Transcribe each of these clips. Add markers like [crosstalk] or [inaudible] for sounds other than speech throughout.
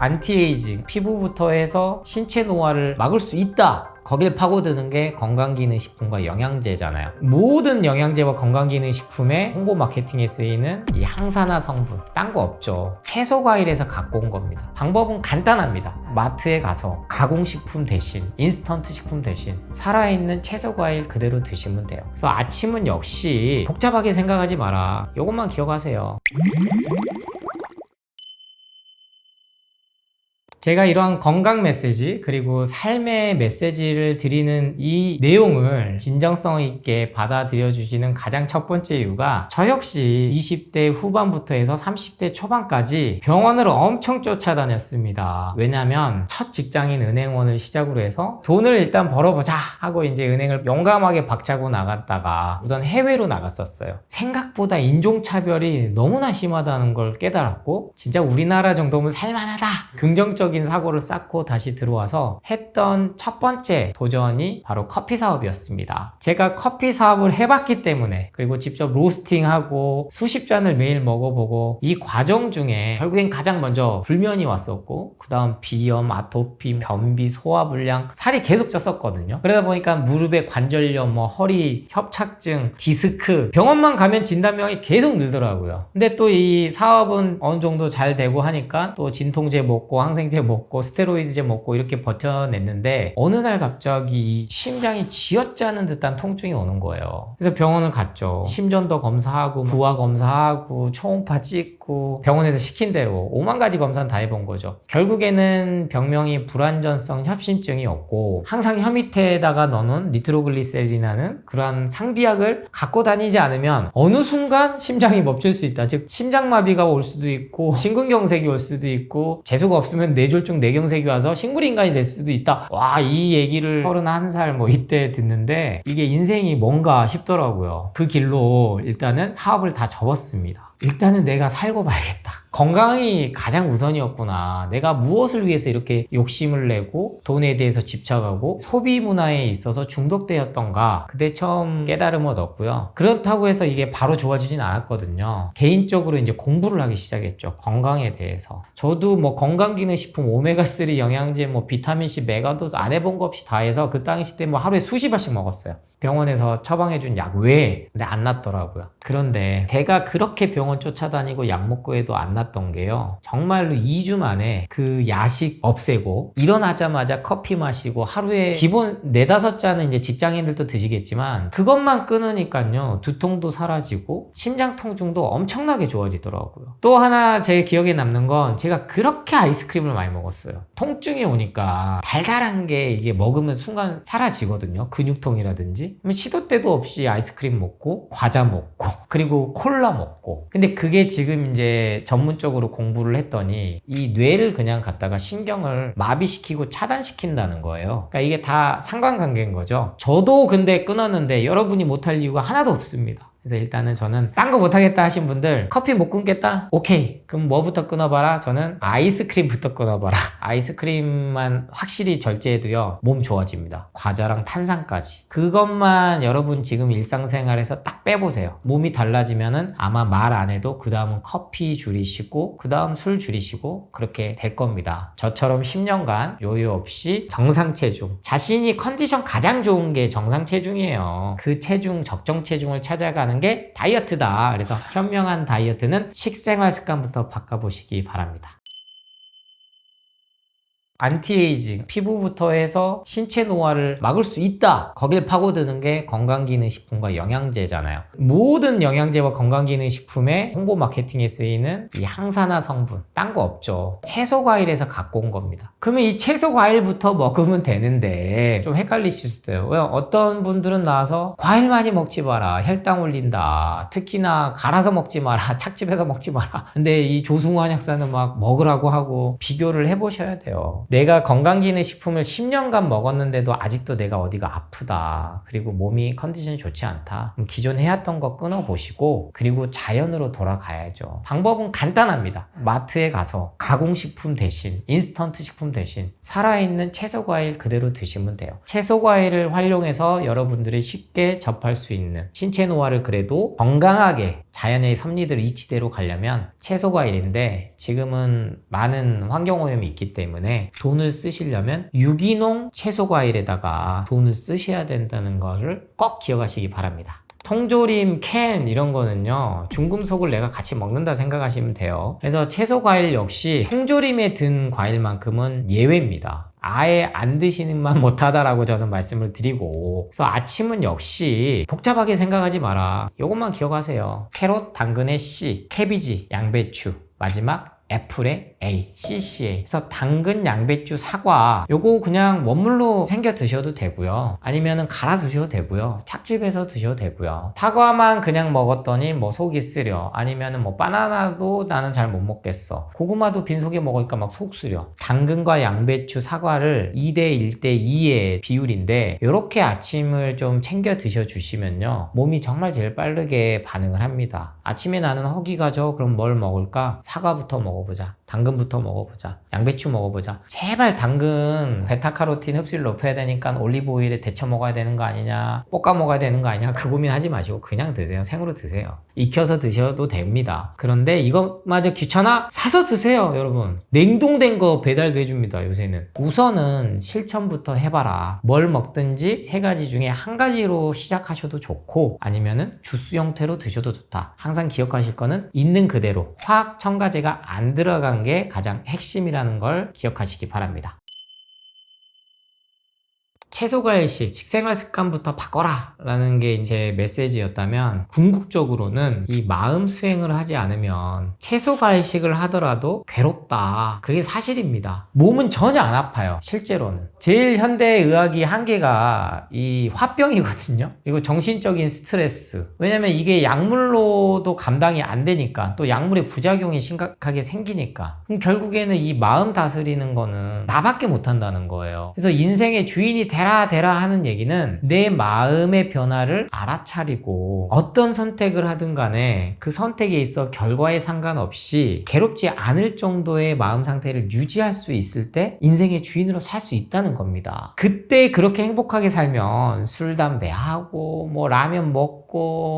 안티에이징, 피부부터 해서 신체 노화를 막을 수 있다. 거길 파고드는 게 건강기능식품과 영양제잖아요. 모든 영양제와 건강기능식품의 홍보 마케팅에 쓰이는 이 항산화 성분, 딴 거 없죠. 채소 과일에서 갖고 온 겁니다. 방법은 간단합니다. 마트에 가서 가공식품 대신, 인스턴트 식품 대신 살아있는 채소 과일 그대로 드시면 돼요. 그래서 아침은 역시 복잡하게 생각하지 마라. 이것만 기억하세요. 제가 이러한 건강 메시지 그리고 삶의 메시지를 드리는 이 내용을 진정성 있게 받아들여 주시는 가장 첫 번째 이유가 저 역시 20대 후반부터 해서 30대 초반까지 병원을 엄청 쫓아다녔습니다. 왜냐하면 첫 직장인 은행원을 시작으로 해서 돈을 일단 벌어보자 하고 이제 은행을 용감하게 박차고 나갔다가 우선 해외로 나갔었어요. 생각보다 인종차별이 너무나 심하다는 걸 깨달았고 진짜 우리나라 정도면 살만하다 긍정적인 사고를 쌓고 다시 들어와서 했던 첫 번째 도전이 바로 커피 사업이었습니다. 제가 커피 사업을 해봤기 때문에 그리고 직접 로스팅하고 수십 잔을 매일 먹어보고 이 과정 중에 결국엔 가장 먼저 불면이 왔었고 그 다음 비염, 아토피, 변비, 소화불량 살이 계속 쪘었거든요. 그러다 보니까 무릎에 관절염, 뭐 허리 협착증, 디스크 병원만 가면 진단명이 계속 늘더라고요. 근데 또 이 사업은 어느 정도 잘 되고 하니까 또 진통제 먹고 항생제 먹고 스테로이드제 먹고 이렇게 버텨냈는데 어느 날 갑자기 심장이 쥐어짜는 듯한 통증이 오는 거예요. 그래서 병원을 갔죠. 심전도 검사하고 부하 검사하고 초음파 찍 고 병원에서 시킨 대로 5만 가지 검사는 다 해본 거죠. 결국에는 병명이 불안전성 협심증이었고 항상 혀 밑에다가 넣어놓은 니트로글리세린이라는 그러한 상비약을 갖고 다니지 않으면 어느 순간 심장이 멈출 수 있다. 즉 심장마비가 올 수도 있고 심근경색이 올 수도 있고 재수가 없으면 뇌졸중 뇌경색이 와서 식물인간이 될 수도 있다. 와 이 얘기를 31살 뭐 이때 듣는데 이게 인생이 뭔가 싶더라고요. 그 길로 일단은 사업을 다 접었습니다. 일단은 내가 살고 봐야겠다. 건강이 가장 우선이었구나. 내가 무엇을 위해서 이렇게 욕심을 내고 돈에 대해서 집착하고 소비 문화에 있어서 중독되었던가. 그때 처음 깨달음을 얻었고요. 그렇다고 해서 이게 바로 좋아지진 않았거든요. 개인적으로 이제 공부를 하기 시작했죠. 건강에 대해서. 저도 뭐 건강기능식품 오메가3 영양제 뭐 비타민C 메가도스 안 해본 거 없이 다 해서 그 당시 때 뭐 하루에 수십 알씩 먹었어요. 병원에서 처방해준 약 외에 근데 안 낫더라고요. 그런데 제가 그렇게 병원 쫓아다니고 약 먹고 해도 안 낫던 게요. 정말로 2주 만에 그 야식 없애고 일어나자마자 커피 마시고 하루에 기본 4, 5잔은 이제 직장인들도 드시겠지만 그것만 끊으니까요. 두통도 사라지고 심장 통증도 엄청나게 좋아지더라고요. 또 하나 제 기억에 남는 건 제가 그렇게 아이스크림을 많이 먹었어요. 통증이 오니까 달달한 게 이게 먹으면 순간 사라지거든요. 근육통이라든지. 시도 때도 없이 아이스크림 먹고 과자 먹고 [laughs] 그리고 콜라 먹고. 근데 그게 지금 이제 전문적으로 공부를 했더니 이 뇌를 그냥 갖다가 신경을 마비시키고 차단시킨다는 거예요. 그러니까 이게 다 상관관계인 거죠. 저도 근데 끊었는데 여러분이 못할 이유가 하나도 없습니다 그래서 일단은 저는 딴 거 못하겠다 하신 분들 커피 못 끊겠다? 오케이. 그럼 뭐부터 끊어봐라? 저는 아이스크림부터 끊어봐라. [laughs] 아이스크림만 확실히 절제해도요 몸 좋아집니다. 과자랑 탄산까지. 그것만 여러분 지금 일상생활에서 딱 빼보세요. 몸이 달라지면은 아마 말 안 해도 그 다음은 커피 줄이시고 그 다음 술 줄이시고 그렇게 될 겁니다. 저처럼 10년간 요요 없이 정상 체중. 자신이 컨디션 가장 좋은 게 정상 체중이에요. 그 체중 적정 체중을 찾아가는 게 다이어트다. 그래서 현명한 다이어트는 식생활 습관부터 바꿔보시기 바랍니다 안티에이징, 피부부터 해서 신체 노화를 막을 수 있다. 거길 파고드는 게 건강기능식품과 영양제잖아요. 모든 영양제와 건강기능식품의 홍보 마케팅에 쓰이는 이 항산화 성분, 딴 거 없죠. 채소 과일에서 갖고 온 겁니다. 그러면 이 채소 과일부터 먹으면 되는데 좀 헷갈리실 수도 있어요. 왜 어떤 분들은 나와서 과일 많이 먹지 마라. 혈당 올린다. 특히나 갈아서 먹지 마라. [laughs] 착즙해서 먹지 마라. 근데 이 조승환 약사는 막 먹으라고 하고 비교를 해보셔야 돼요. 내가 건강기능식품을 10년간 먹었는데도 아직도 내가 어디가 아프다. 그리고 몸이 컨디션이 좋지 않다. 기존 해왔던 거 끊어보시고 그리고 자연으로 돌아가야죠. 방법은 간단합니다. 마트에 가서 가공식품 대신 인스턴트 식품 대신 살아있는 채소과일 그대로 드시면 돼요. 채소과일을 활용해서 여러분들이 쉽게 접할 수 있는 신체 노화를 그래도 건강하게 자연의 섭리들 이치대로 가려면 채소 과일인데 지금은 많은 환경 오염이 있기 때문에 돈을 쓰시려면 유기농 채소 과일에다가 돈을 쓰셔야 된다는 것을 꼭 기억하시기 바랍니다. 통조림, 캔 이런 거는요 중금속을 내가 같이 먹는다 생각하시면 돼요 그래서 채소 과일 역시 통조림에 든 과일만큼은 예외입니다 아예 안 드시는만 [laughs] 못하다라고 저는 말씀을 드리고. 그래서 아침은 역시 복잡하게 생각하지 마라. 이것만 기억하세요. 캐롯, 당근의 C, 캐비지, 양배추 마지막 애플의 A, CCA. 그래서 당근, 양배추, 사과 요거 그냥 원물로 생겨 드셔도 되고요. 아니면은 갈아 드셔도 되고요. 착즙해서 드셔도 되고요. 사과만 그냥 먹었더니 뭐 속이 쓰려. 아니면은 뭐 바나나도 나는 잘 못 먹겠어. 고구마도 빈속에 먹으니까 막 속 쓰려. 당근과 양배추, 사과를 2대 1대 2의 비율인데 이렇게 아침을 좀 챙겨 드셔 주시면요. 몸이 정말 제일 빠르게 반응을 합니다. 아침에 나는 허기 가죠. 그럼 뭘 먹을까? 사과부터 먹어보자. 당근부터 먹어보자. 양배추 먹어보자. 제발 당근 베타카로틴 흡수를 높여야 되니까 올리브 오일에 데쳐 먹어야 되는 거 아니냐? 볶아 먹어야 되는 거 아니냐? 그 고민하지 마시고 그냥 드세요. 생으로 드세요. 익혀서 드셔도 됩니다. 그런데 이것마저 귀찮아? 사서 드세요, 여러분. 냉동된 거 배달도 해줍니다, 요새는. 우선은 실천부터 해봐라. 뭘 먹든지 세 가지 중에 한 가지로 시작하셔도 좋고 아니면은 주스 형태로 드셔도 좋다. 항상 기억하실 거는 있는 그대로 화학 첨가제가 안 들어간 게 가장 핵심이라는 걸 기억하시기 바랍니다. 채소 과일식 식생활 습관부터 바꿔라 라는 게 제 메시지였다면 궁극적으로는 이 마음 수행을 하지 않으면 채소 과일식을 하더라도 괴롭다. 그게 사실입니다. 몸은 전혀 안 아파요 실제로는. 제일 현대의학이 한계가 이 화병이거든요. 이거 정신적인 스트레스. 왜냐면 이게 약물로도 감당이 안 되니까 또 약물의 부작용이 심각하게 생기니까. 그럼 결국에는 이 마음 다스리는 거는 나밖에 못한다는 거예요. 그래서 인생의 주인이 되라 되라 하는 얘기는 내 마음의 변화를 알아차리고 어떤 선택을 하든 간에 그 선택에 있어 결과에 상관없이 괴롭지 않을 정도의 마음 상태를 유지할 수 있을 때 인생의 주인으로 살 수 있다는 겁니다. 그때 그렇게 행복하게 살면 술, 담배 하고 뭐 라면 먹고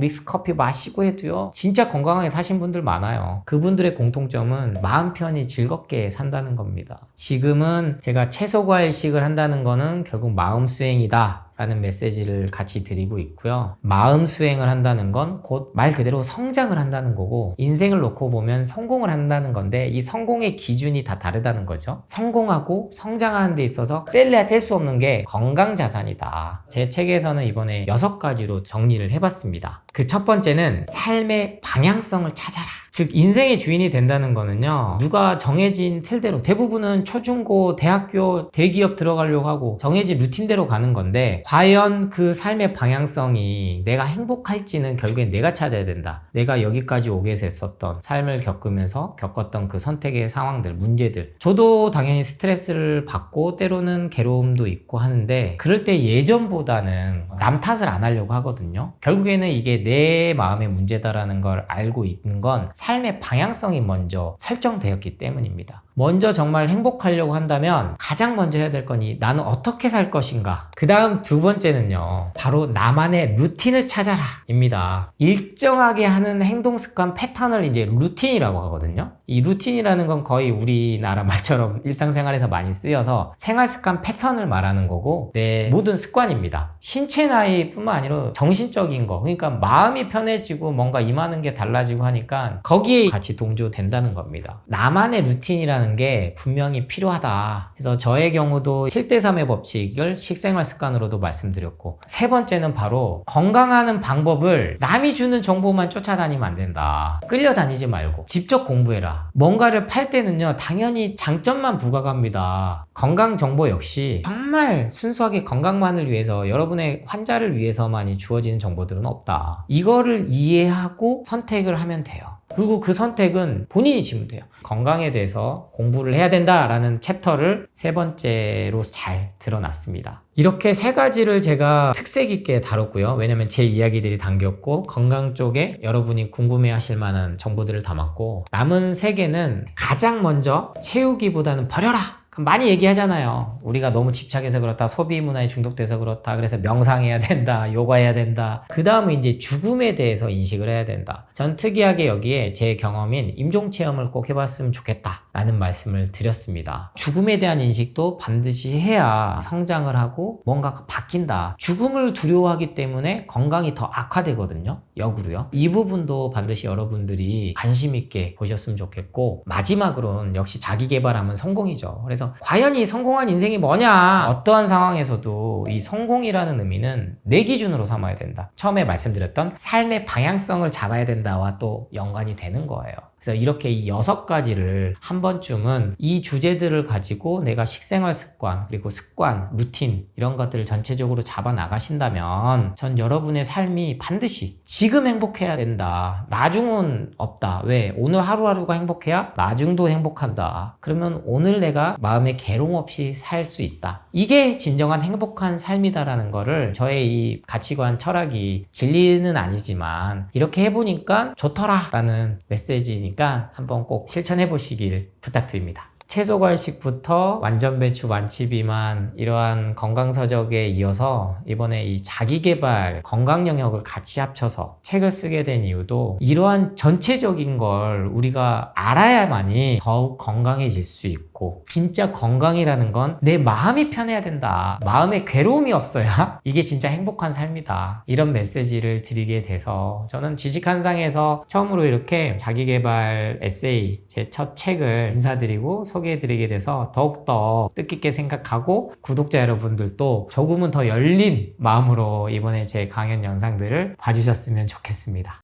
믹스 커피 마시고 해도요. 진짜 건강하게 사신 분들 많아요. 그분들의 공통점은 마음 편히 즐겁게 산다는 겁니다. 지금은 제가 채소 과일식을 한다는 거는 결국 마음 수행이다. 라는 메시지를 같이 드리고 있고요. 마음 수행을 한다는 건 곧 말 그대로 성장을 한다는 거고 인생을 놓고 보면 성공을 한다는 건데 이 성공의 기준이 다 다르다는 거죠. 성공하고 성장하는 데 있어서 뗄래야 뗄 수 없는 게 건강 자산이다. 제 책에서는 이번에 여섯 가지로 정리를 해봤습니다. 그 첫 번째는 삶의 방향성을 찾아라. 즉 인생의 주인이 된다는 거는요 누가 정해진 틀대로 대부분은 초중고 대학교 대기업 들어가려고 하고 정해진 루틴대로 가는 건데 과연 그 삶의 방향성이 내가 행복할지는 결국엔 내가 찾아야 된다. 내가 여기까지 오게 됐었던 삶을 겪으면서 겪었던 그 선택의 상황들 문제들. 저도 당연히 스트레스를 받고 때로는 괴로움도 있고 하는데 그럴 때 예전보다는 남 탓을 안 하려고 하거든요. 결국에는 이게 내 마음의 문제다라는 걸 알고 있는 건 삶의 방향성이 먼저 설정되었기 때문입니다. 먼저 정말 행복하려고 한다면 가장 먼저 해야 될 거니 나는 어떻게 살 것인가. 그 다음 두 번째는요. 바로 나만의 루틴을 찾아라. 입니다. 일정하게 하는 행동 습관 패턴을 이제 루틴이라고 하거든요. 이 루틴이라는 건 거의 우리나라 [laughs] 말처럼 일상생활에서 많이 쓰여서 생활 습관 패턴을 말하는 거고 내 모든 습관입니다. 신체 나이 뿐만 아니라 정신적인 거. 그러니까 마음이 편해지고 뭔가 임하는 게 달라지고 하니까 거기에 같이 동조된다는 겁니다. 나만의 루틴이라는 게 분명히 필요하다. 그래서 저의 경우도 7대3의 법칙을 식생활 습관으로도 말씀드렸고 세 번째는 바로 건강하는 방법을 남이 주는 정보만 쫓아다니면 안 된다. 끌려다니지 말고 직접 공부해라. 뭔가를 팔 때는요 당연히 장점만 부각합니다. 건강 정보 역시 정말 순수하게 건강만을 위해서 여러분의 환자를 위해서만이 주어지는 정보들은 없다. 이거를 이해하고 선택을 하면 돼요. 그리고 그 선택은 본인이 지면 돼요. 건강에 대해서 공부를 해야 된다라는 챕터를 세 번째로 잘 드러났습니다. 이렇게 세 가지를 제가 특색 있게 다뤘고요. 왜냐면 제 이야기들이 담겼고 건강 쪽에 여러분이 궁금해 하실 만한 정보들을 담았고 남은 세 개는 가장 먼저 채우기보다는 버려라! 많이 얘기하잖아요. 우리가 너무 집착해서 그렇다, 소비 문화에 중독돼서 그렇다, 그래서 명상해야 된다, 요가해야 된다. 그 다음은 이제 죽음에 대해서 인식을 해야 된다. 전 특이하게 여기에 제 경험인 임종 체험을 꼭 해봤으면 좋겠다라는 말씀을 드렸습니다. 죽음에 대한 인식도 반드시 해야 성장을 하고 뭔가가 바뀐다. 죽음을 두려워하기 때문에 건강이 더 악화되거든요. 역으로요. 이 부분도 반드시 여러분들이 관심 있게 보셨으면 좋겠고 마지막으로는 역시 자기 개발하면 성공이죠. 그래서 과연 이 성공한 인생이 뭐냐? 어떠한 상황에서도 이 성공이라는 의미는 내 기준으로 삼아야 된다. 처음에 말씀드렸던 삶의 방향성을 잡아야 된다와 또 연관이 되는 거예요. 그래서 이렇게 이 여섯 가지를 한 번쯤은 이 주제들을 가지고 내가 식생활 습관, 그리고 습관, 루틴, 이런 것들을 전체적으로 잡아 나가신다면 전 여러분의 삶이 반드시 지금 행복해야 된다. 나중은 없다. 왜? 오늘 하루하루가 행복해야 나중도 행복한다. 그러면 오늘 내가 마음에 괴로움 없이 살 수 있다. 이게 진정한 행복한 삶이다라는 거를 저의 이 가치관, 철학이 진리는 아니지만 이렇게 해보니까 좋더라 라는 메시지니까 한번 꼭 실천해 보시길 부탁드립니다. 채소 과일식부터 완전 배추 완치 비만 이러한 건강 서적에 이어서 이번에 이 자기 개발 건강 영역을 같이 합쳐서 책을 쓰게 된 이유도 이러한 전체적인 걸 우리가 알아야만이 더욱 건강해질 수 있고 진짜 건강이라는 건 내 마음이 편해야 된다. 마음에 괴로움이 없어야 [laughs] 이게 진짜 행복한 삶이다. 이런 메시지를 드리게 돼서 저는 지식한상에서 처음으로 이렇게 자기 개발 에세이 제 첫 책을 인사드리고 소개해드리게 돼서 더욱더 뜻깊게 생각하고 구독자 여러분들도 조금은 더 열린 마음으로 이번에 제 강연 영상들을 봐주셨으면 좋겠습니다.